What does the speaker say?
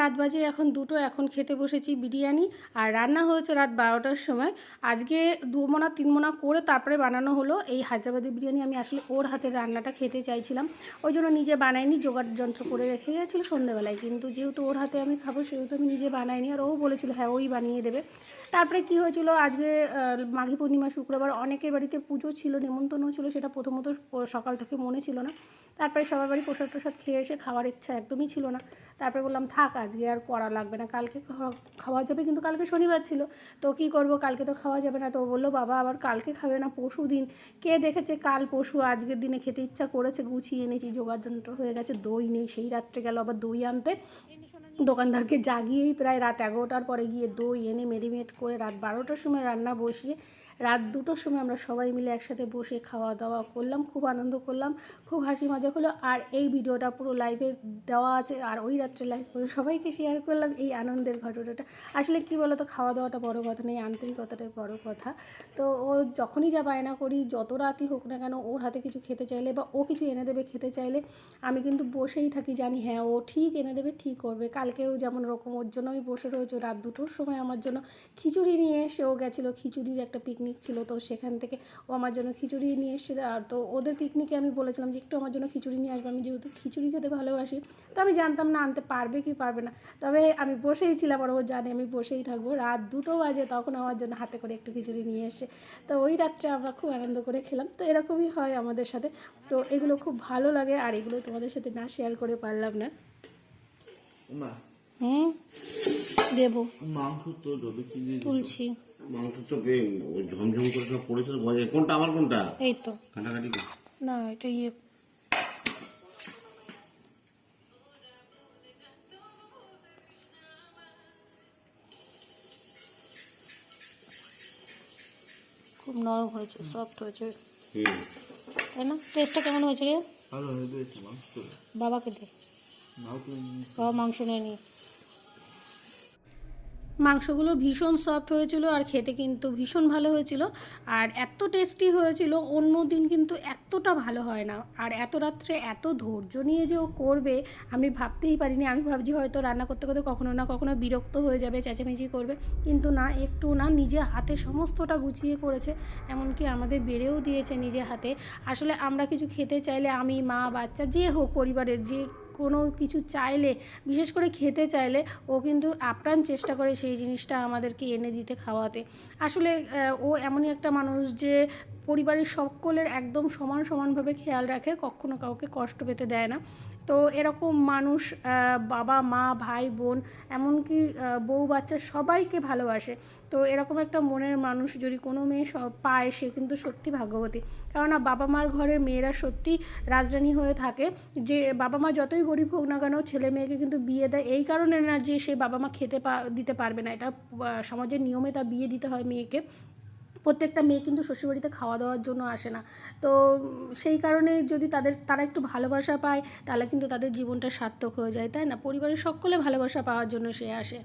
রাত বাজে এখন দুটো, এখন খেতে বসেছি বিরিয়ানি আর রান্না হয়েছে রাত বারোটার সময়। আজকে দু মোনা তিন মোনা করে তারপরে বানানো হলো। এই হায়দ্রাবাদি বিরিয়ানি আমি আসলে ওর হাতের রান্নাটা খেতে চাইছিলাম। ওই জন্য নিজে বানাইনি, জোগাড় যন্ত্র করে রেখে গেছিল সন্ধ্যেবেলায় কিন্তু যেহেতু ওর হাতে আমি খাব, সেহেতু আমি নিজে বানাইনি। আর ও বলেছিল হ্যাঁ ওই বানিয়ে দেবে। তারপরে কি হয়েছিল, আজকে মাঘী পূর্ণিমা, শুক্রবার অনেকের বাড়িতে পুজো ছিল, নেমন্তন্ন ছিল, সেটা প্রথমত সকাল থেকে মনে ছিল না। তারপরে সবার বাড়ি প্রসাদ টসাদ খেয়ে এসে খাওয়ার ইচ্ছা একদমই ছিল না। তারপরে বললাম, থাক, আজকে আর করা লাগবে না। কালকে খাওয়া- যাবে কিন্তু কালকে শনিবার ছিল। তো কি করব? কালকে তো খাওয়া যাবে না। তো বলল, বাবা, আবার কালকে খাবে না, পরশু দিন। কে দেখেছে? কাল, পরশু, আজকের দিনে খেতে ইচ্ছা করেছে, গুছিয়ে এনেছি যন্ত্র হয়ে গেছে, দই নেই। সেই রাত্রে গেল আবার দই আনতে। দোকানদারকে জাগিয়েই প্রায় রাত এগারোটার পরে গিয়ে দই এনে মেরিনেট করে রাত বারোটার সময় রান্না বসিয়ে রাত দুটোর সময় আমরা সবাই মিলে একসাথে বসে খাওয়া দাওয়া করলাম, খুব আনন্দ করলাম, খুব হাসি মজা হলো। আর এই ভিডিওটা পুরো লাইভে দেওয়া আছে, আর ওই রাত্রে লাইভ করে সবাইকে শেয়ার করলাম এই আনন্দের ঘটনাটা। আসলে কি বলো তো খাওয়া দাওয়াটা বড় কথা নেই আন্তরিকতাটাই বড় কথা। তো ও যখনই যা বায়না করি, যত রাতই হোক না কেন, ওর হাতে কিছু খেতে চাইলে বা ও কিছু এনে দেবে খেতে চাইলে, আমি কিন্তু বসেই থাকি জানি হ্যাঁ ও ঠিক এনে দেবে, ঠিক করবে। কালকেও যেমন ওরকম ওর জন্য আমি বসে রয়েছি রাত দুটোর সময় আমার জন্য খিচুড়ি নিয়ে এসে ও গেছিল, খিচুড়ির একটা পিকনিক ছিল তো সেখান থেকে ও আমার জন্য খিচুড়ি নিয়ে এসে আর তো ওদের পিকনিকে আমি বলেছিলাম যে একটু আমার জন্য খিচুড়ি নিয়ে আসবে। আমি যেহেতু খিচুড়ি খেতে ভালোবাসি তো আমি জানতাম না আনতে পারবে কি পারবে না। তবে আমি বসেই ছিলাম আর ও জানে আমি বসেই থাকব। রাত দুটো বাজে তখন আমার জন্য হাতে করে একটু খিচুড়ি নিয়ে এসে তো ওই রাত্রে আমরা খুব আনন্দ করে খেলাম। তো এরকমই হয় আমাদের সাথে। তো এগুলো খুব ভালো লাগে আর এগুলো তোমাদের সাথে না শেয়ার করে পারলাম না। হুম দেবো। মাংস তো যদি কি তুলছি। মাংস তো ঝমঝম করে সব পড়েছে ভয়- কোনটা আমার কোনটা? এই তো। কাটাকাটি না এটা ইয়ে। খুব নরম হয়েছে সফট হয়েছে। তাই না? টেস্টটা কেমন হয়েছে রে? ভালো গেছে মাংস। তো বাবাকে দে। বাবা মাংস নেয় নি। মাংসগুলো ভীষণ সফট হয়েছিল আর খেতে কিন্তু ভীষণ ভালো হয়েছিল। আর এত টেস্টি হয়েছিল, অন্য দিন কিন্তু এতটা ভালো হয় না। আর এত রাত্রে এত ধৈর্য নিয়ে যে ও করবে, আমি ভাবতেই পারিনি। আমি ভাবছি হয়তো রান্না করতে করতে কখনো না কখনো বিরক্ত হয়ে যাবে, চেঁচামেচি করবে। কিন্তু না, একটু না নিজে হাতে সমস্তটা গুছিয়ে করেছে, এমনকি আমাদের বেড়েও দিয়েছে নিজে হাতে। আসলে আমরা কিছু খেতে চাইলে আমি, মা, বাচ্চা, যে হোক পরিবারের যে কোনো কিছু চাইলে, বিশেষ করে খেতে চাইলে, ও কিন্তু আপ্রাণ চেষ্টা করে সেই জিনিসটা আমাদেরকে এনে দিতে খাওয়াতে। আসলে ও এমনই একটা মানুষ যে পরিবারের সকলের একদম সমান সমানভাবে খেয়াল রাখে, কখনো কাউকে কষ্ট পেতে দেয় না। তো এরকম মানুষ বাবা, মা, ভাই, বোন, এমনকি বউ, বাচ্চা সবাইকে ভালোবাসে। তো এরকম একটা মনের মানুষ যদি কোনো মেয়ে পায়, সে কিন্তু সত্যি ভাগ্যবতী। কেননা বাবা মার ঘরে মেয়েরা সত্যি রাজরানী হয়ে থাকে। যে, বাবা মা যতই গরিব হোক না কেন ছেলে মেয়েকে কিন্তু বিয়ে দেয়। এই কারণে না যে সে বাবা মা খেতে দিতে পারবে না। এটা সমাজের নিয়মে তা বিয়ে দিতে হয় মেয়েকে। প্রত্যেকটা মেয়ে কিন্তু শ্বশুরবাড়িতে খাওয়া দাওয়ার জন্য আসে না। তো সেই কারণে যদি তাদের, তারা একটু ভালোবাসা পায়, তাহলে কিন্তু তাদের জীবনটা সার্থক হয়ে যায়, তাই না? পরিবারের সকলে ভালোবাসা পাওয়ার জন্য সে আসে।